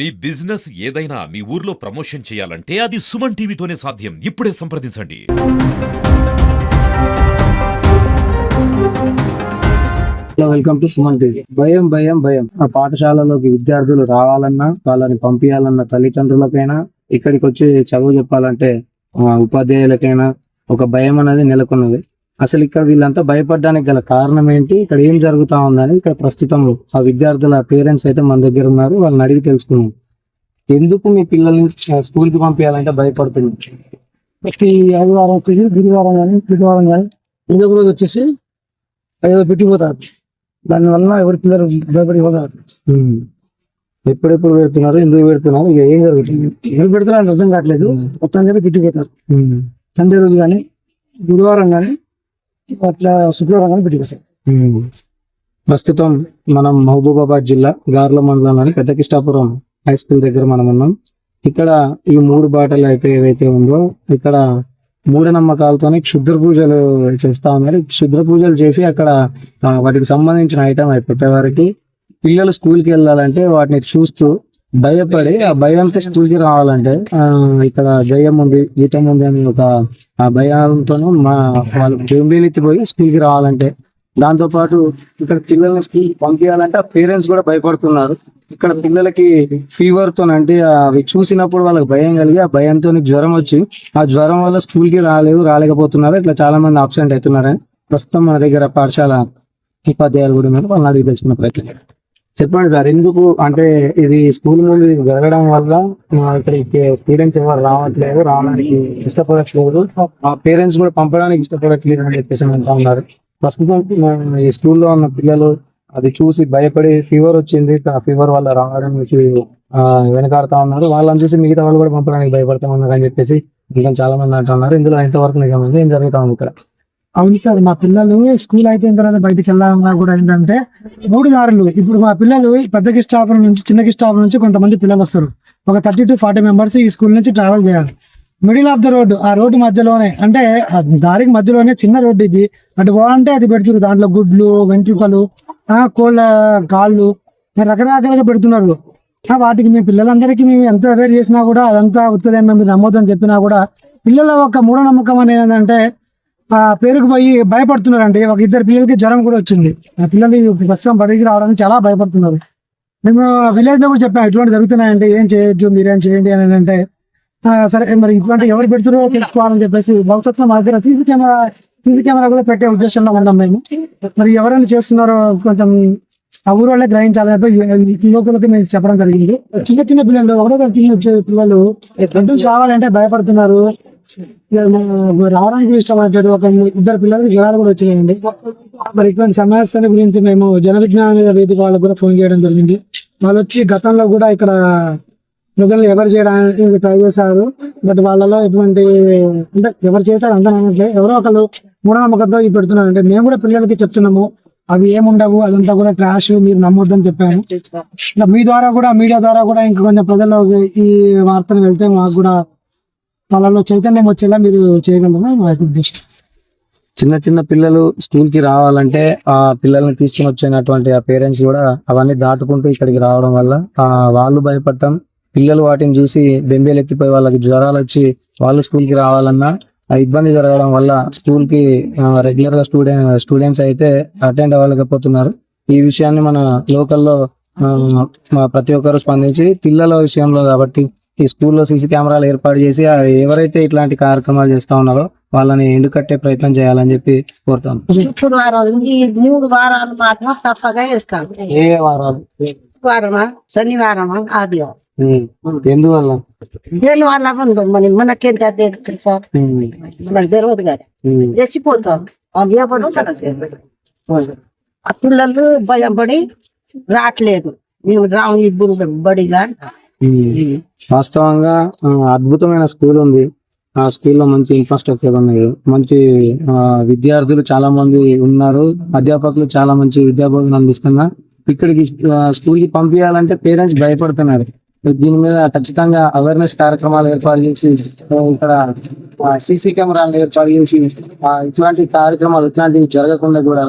మీ business ఏదైనా మీ ఊర్లో promotion చేయాలంటే అది సుమన్ టీవీతోనే సాధ్యం. ఇప్పుడే సంప్రదించండి. Hello welcome to Suman TV భయం భయం భయం. ఆ పాఠశాలలోకి విద్యార్థులు రావాలన్నా వాళ్ళని పంపించాలన్న తల్లిదండ్రులకైనా ఇక్కడికి వచ్చి చదువు చెప్పాలంటే ఉపాధ్యాయులకైనా ఒక భయం అనేది నెలకొన్నది. అసలు ఇక్కడ వీళ్ళంతా భయపడడానికి గల కారణం ఏంటి? ఇక్కడ ఏం జరుగుతా ఉందని ఇక్కడ ప్రస్తుతం ఆ విద్యార్థుల పేరెంట్స్ అయితే మన దగ్గర ఉన్నారు. వాళ్ళని అడిగి తెలుసుకున్నాం ఎందుకు మీ పిల్లల్ని స్కూల్కి పంపించాలంటే ప్రతి ఆదివారం వచ్చేసి గురువారం కానీ బుధవారం కానీ ఏదో ఒక రోజు వచ్చేసి? ఏదో పెట్టిపోతారు. దానివల్ల ఎవరి పిల్లలు భయపడి పోతారు. ఎప్పుడెప్పుడు పెడుతున్నారు? ఎందుకు పెడుతున్నారు? ఇక ఏం జరుగుతుంది? ఎవరు పెడతారో అర్థం కావట్లేదు. మొత్తం చేత పెట్టిపోతారు. సండే రోజు కానీ గురువారం కానీ అట్లా శుక్రవారం పెట్టిపోతారు ఉమ్. ప్రస్తుతం మనం మహబూబాబాద్ జిల్లా గార్ల మండలంలోని పెద్ద కిష్టాపురం హై స్కూల్ దగ్గర మనం ఉన్నాం. ఇక్కడ ఈ మూడు బాటలు అయితే ఏవైతే ఉందో ఇక్కడ మూఢనమ్మకాలతోని క్షుద్ర పూజలు చేస్తా ఉన్నారు. క్షుద్ర పూజలు చేసి అక్కడ వాటికి సంబంధించిన ఐటమ్ అయిపోతే వారికి పిల్లలు స్కూల్కి వెళ్ళాలంటే వాటిని చూస్తూ భయపడి ఆ భయంతో స్కూల్కి రావాలంటే ఆ, ఇక్కడ జయం ఉంది గీతం ఉంది అని ఒక ఆ భయాలతోనూ మా వాళ్ళు బెంబేలెత్తిపోయి స్కూల్కి రావాలంటే. దాంతో పాటు ఇక్కడ పిల్లల్ని స్కూల్ పంపించాలంటే ఆ పేరెంట్స్ కూడా భయపడుతున్నారు. ఇక్కడ పిల్లలకి ఫీవర్తో అంటే అవి చూసినప్పుడు వాళ్ళకి భయం కలిగి ఆ భయంతో జ్వరం వచ్చి ఆ జ్వరం వల్ల స్కూల్కి రాలేదు రాలేకపోతున్నారు. ఇట్లా చాలా మంది అబ్సెంట్ అవుతున్నారని ప్రస్తుతం మన దగ్గర పాఠశాల ఉపాధ్యాయులు కూడా ఉన్నారు. వాళ్ళని అడిగి తెలుసుకున్న ప్రయత్నం చెప్పండి సార్ ఎందుకు? అంటే ఇది స్కూల్ ముందు జరగడం వల్ల ఇక్కడికి స్టూడెంట్స్ ఎవరు రావట్లేదు రావడానికి ఇష్టపడట్లేదు. ఆ పేరెంట్స్ కూడా పంపడానికి ఇష్టపడట్లేదు అని చెప్పేసి అంటా ఉన్నారు. ప్రస్తుతం ఈ స్కూల్లో ఉన్న పిల్లలు అది చూసి భయపడి ఫీవర్ వచ్చింది ఆ ఫీవర్ వల్ల రావడానికి వెనకాడుతా ఉన్నారు. వాళ్ళని చూసి మిగతా వాళ్ళు కూడా పంపడానికి భయపడతా ఉన్నారు అని చెప్పేసి ఇంకా చాలా మంది అంటున్నారు ఇందులో ఎంతవరకు నిజమైంది ఏం జరుగుతా ఉంది ఇక్కడ? అవును సార్ మా పిల్లలు స్కూల్ అయిపోయిన తర్వాత బయటికి వెళ్ళాలన్నా కూడా ఏంటంటే మూడు దారులు. ఇప్పుడు మా పిల్లలు పెద్ద కిష్టాపురం నుంచి చిన్న కిష్టాపురం నుంచి కొంతమంది పిల్లలు వస్తారు. ఒక థర్టీ టు ఫార్టీ మెంబర్స్ ఈ స్కూల్ నుంచి ట్రావెల్ చేయాలి. మిడిల్ ఆఫ్ ద రోడ్డు ఆ రోడ్డు మధ్యలోనే అంటే ఆ దారికి మధ్యలోనే చిన్న రోడ్డు ఇది. అటు పోవాలంటే అది పెడుతున్నారు దాంట్లో గుడ్లు వెంట్రుకలు కోళ్ళ కాళ్ళు రకరకాలుగా పెడుతున్నారు. వాటికి మీ పిల్లలందరికీ మేము ఎంత అవేర్ చేసినా కూడా అదంతా ఉత్తదేమో మీరు నమ్మొద్దని చెప్పినా కూడా పిల్లల ఒక మూఢనమ్మకం అనేది ఏంటంటే ఆ పేరుకు పోయి భయపడుతున్నారండి ఒక ఇద్దరు పిల్లలకి జ్వరం కూడా వచ్చింది. ఆ పిల్లలు ప్రస్తుతం బడికి రావడానికి చాలా భయపడుతున్నారు. మేము విలేజ్లో కూడా చెప్పాం ఇటువంటి జరుగుతున్నాయండి ఏం చేయొచ్చు మీరేం చేయండి అని అంటే సరే మరి ఇటువంటి ఎవరు పెడుతున్నారో తెలుసుకోవాలని చెప్పేసి భవిష్యత్తులో మా దగ్గర సీసీ కెమెరా సీసీ కెమెరా కూడా పెట్టే ఉద్దేశంలో ఉన్నాం మేము. మరి ఎవరైనా చేస్తున్నారో కొంచెం ఆ ఊరు వాళ్ళే గ్రహించాలని చెప్పి యువకులకి మేము చెప్పడం జరిగింది. చిన్న చిన్న పిల్లలు ఒకటో తరగతి పిల్లలు ఎటు నుంచి రావాలంటే భయపడుతున్నారు. రావడానికి ఇష్టమైనటువంటి ఒక ఇద్దరు పిల్లలకి జ్వరాలు కూడా వచ్చాయండి మరి ఇటువంటి సమస్యల గురించి మేము జన విజ్ఞాన వేదిక వాళ్ళకు కూడా ఫోన్ చేయడం జరిగింది. వాళ్ళు వచ్చి గతంలో కూడా ఇక్కడ ప్రజలు ఎవరు చేయడానికి ట్రై చేశారు. బట్ వాళ్ళలో ఎటువంటి అంటే ఎవరు చేశారు అంతా అనట్లే ఎవరో ఒకళ్ళు మూఢనమ్మకంతో ఇవి పెడుతున్నారు అంటే మేము కూడా పిల్లలకి చెప్తున్నాము. అవి ఏముండవు అదంతా కూడా క్రాష్ మీరు నమ్మొద్దని చెప్పాము. ఇంకా మీ ద్వారా కూడా మీడియా ద్వారా కూడా ఇంకా కొంచెం ప్రజల్లో ఈ వార్తలు వెళ్తే మాకు కూడా వాళ్ళలో చైతన్యం వచ్చేలా మీరు చేయగలరా? ఉద్దేశం. చిన్న చిన్న పిల్లలు స్కూల్కి రావాలంటే ఆ పిల్లల్ని తీసుకుని వచ్చినటువంటి ఆ పేరెంట్స్ కూడా అవన్నీ దాటుకుంటూ ఇక్కడికి రావడం వల్ల ఆ వాళ్ళు భయపడటం పిల్లలు వాటిని చూసి బెంబేలు ఎత్తిపోయి వాళ్ళకి జ్వరాలు వచ్చి వాళ్ళు స్కూల్కి రావాలన్నా ఆ ఇబ్బంది జరగడం వల్ల స్కూల్కి రెగ్యులర్గా స్టూడెంట్ స్టూడెంట్స్ అయితే అటెండ్ అవ్వలేకపోతున్నారు. ఈ విషయాన్ని మన లోకల్లో ప్రతి ఒక్కరు స్పందించి పిల్లల విషయంలో కాబట్టి ఈ స్కూల్లో సీసీ కెమెరాలు ఏర్పాటు చేసి ఎవరైతే ఇట్లాంటి కార్యక్రమాలు చేస్తా ఉన్నారో వాళ్ళని ఎండుకట్టే ప్రయత్నం చేయాలని చెప్పి కోరుతాను శుక్రవారం ఈ మూడు వారాలు మాత్రం తప్పగా వేస్తాం ఏ వారాలు వారమా శనివారమా ఆదివారం. ఎందువల్ల దేని వల్ల ఉందో మన మనకేం తెలుసు. మనకు తెలియదు. చచ్చిపోతాం. ఆ పిల్లలు భయం పడి రావట్లేదు మేము రాము ఇప్పుడు బడిగా. వాస్తవంగా అద్భుతమైన స్కూల్ ఉంది. ఆ స్కూల్లో మంచి ఇన్ఫ్రాస్ట్రక్చర్ ఉన్నాయి. మంచి ఆ, విద్యార్థులు చాలా మంది ఉన్నారు. అధ్యాపకులు చాలా మంచి విద్యాబోధన అందిస్తున్నారు. ఇక్కడికి స్కూల్కి స్కూల్కి పంపించాలంటే పేరెంట్స్ భయపడుతున్నారు. దీని మీద ఖచ్చితంగా అవేర్నెస్ కార్యక్రమాలు ఏర్పాటు చేసి ఇక్కడ సీసీ కెమెరాలు ఏర్పాటు చేసి ఇట్లాంటి కార్యక్రమాలు ఇట్లాంటివి జరగకుండా కూడా